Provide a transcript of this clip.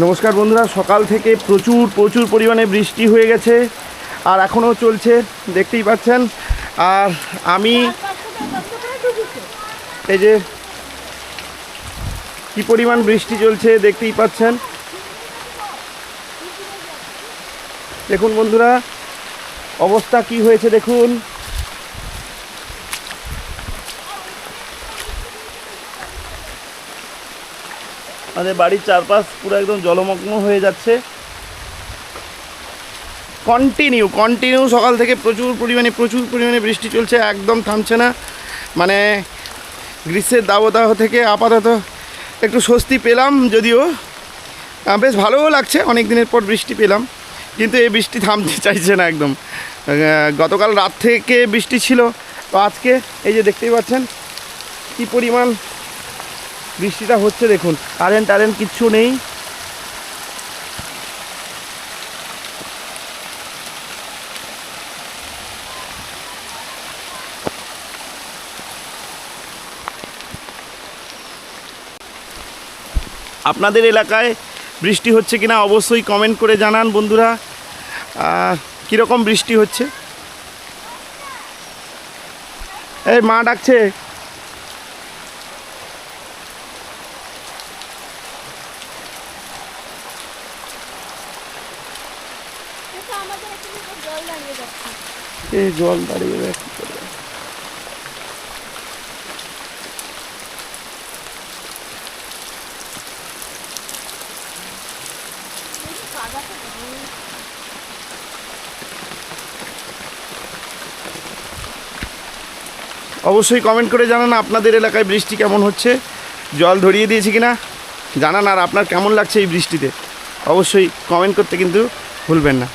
নমস্কার বন্ধুরা, সকাল থেকে প্রচুর প্রচুর পরিমাণে বৃষ্টি হয়ে গেছে আর এখনও চলছে, দেখতেই পাচ্ছেন। আর আমি এই যে কি পরিমাণ বৃষ্টি চলছে দেখতেই পাচ্ছেন। দেখুন বন্ধুরা, অবস্থা কি হয়েছে দেখুন। আমাদের বাড়ির চারপাশ পুরো একদম জলমগ্ন হয়ে যাচ্ছে। কন্টিনিউ কন্টিনিউ সকাল থেকে প্রচুর পরিমাণে প্রচুর পরিমাণে বৃষ্টি চলছে, একদম থামছে না। মানে গ্রীষ্মের দাবদাহ থেকে আপাতত একটু স্বস্তি পেলাম যদিও। বেশ ভালোও লাগছে অনেক দিনের পর বৃষ্টি পেলাম, কিন্তু এই বৃষ্টি থামতে চাইছে না একদম। গতকাল রাত থেকে বৃষ্টি ছিল, তো আজকে এই যে দেখতেই পাচ্ছেন, কী পরিমাণ বৃষ্টিটা হচ্ছে দেখুন কারেন্ট টারেন্ট কিচ্ছু নেই। আপনাদের এলাকায় বৃষ্টি হচ্ছে কিনা অবশ্যই কমেন্ট করে জানান বন্ধুরা। কীরকম বৃষ্টি হচ্ছে? এই মা ডাকছে এটা আমাদের এখানে তো জল দাঁড়িয়ে যাচ্ছে এই জল দাঁড়িয়ে যাবে, কি করবে? অবশ্যই কমেন্ট করে জানান আপনাদের এলাকায় বৃষ্টি কেমন হচ্ছে জল ধরিয়ে দিয়েছে কিনা জানান আর আপনার কেমন লাগছে এই বৃষ্টিতে। অবশ্যই কমেন্ট করতে কিন্তু ভুলবেন না।